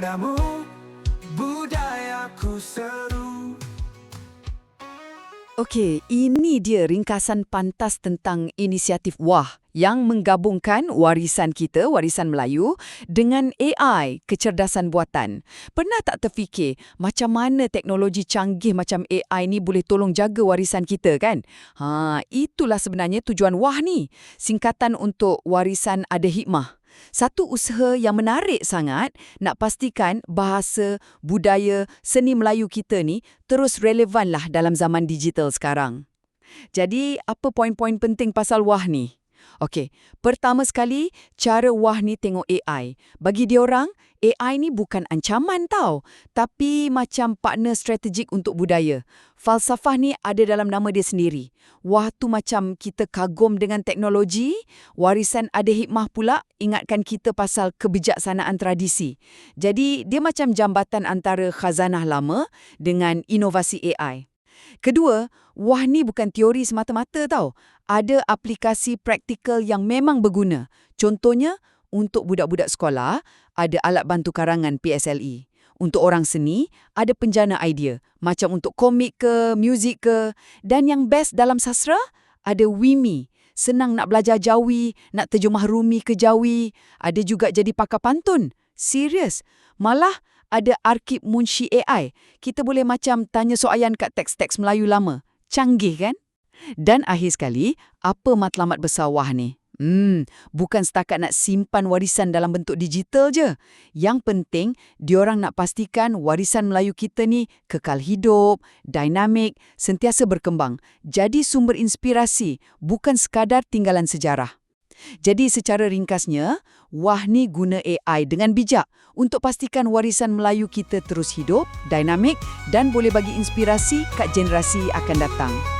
padamu Budayaku seru Okey, ini dia ringkasan pantas tentang inisiatif WAH yang menggabungkan warisan kita, warisan Melayu, dengan AI, kecerdasan buatan. Pernah tak terfikir macam mana teknologi canggih macam AI ni boleh tolong jaga warisan kita kan? Ha, itulah sebenarnya tujuan WAH ni. Singkatan untuk warisan ada hikmah. Satu usaha yang menarik sangat nak pastikan bahasa, budaya, seni Melayu kita ni terus relevanlah dalam zaman digital sekarang. Jadi, apa poin-poin penting pasal WAH ni? Okey, pertama sekali, cara WAH ni tengok AI. Bagi diorang, AI ni bukan ancaman tau, tapi macam partner strategik untuk budaya. Falsafah ni ada dalam nama dia sendiri. WAH tu macam kita kagum dengan teknologi, warisan ada hikmah pula ingatkan kita pasal kebijaksanaan tradisi. Jadi, dia macam jambatan antara khazanah lama dengan inovasi AI. Kedua, wah ni bukan teori semata-mata tau. Ada aplikasi praktikal yang memang berguna. Contohnya, untuk budak-budak sekolah, ada alat bantu karangan PSLE. Untuk orang seni, ada penjana idea. Macam untuk komik ke, muzik ke. Dan yang best dalam sastra, ada Wimi. Senang nak belajar Jawi, nak terjemah Rumi ke Jawi. Ada juga jadi pakar pantun. Serius. Malah ada Arkib Munshi AI. Kita boleh macam tanya soalan kat teks-teks Melayu lama. Canggih kan? Dan akhir sekali, apa matlamat besar WAH ni? Hmm, bukan setakat nak simpan warisan dalam bentuk digital je. Yang penting, diorang nak pastikan warisan Melayu kita ni kekal hidup, dinamik, sentiasa berkembang. Jadi sumber inspirasi, bukan sekadar tinggalan sejarah. Jadi secara ringkasnya, WAH ni guna AI dengan bijak untuk pastikan warisan Melayu kita terus hidup, dinamik dan boleh bagi inspirasi kat generasi akan datang.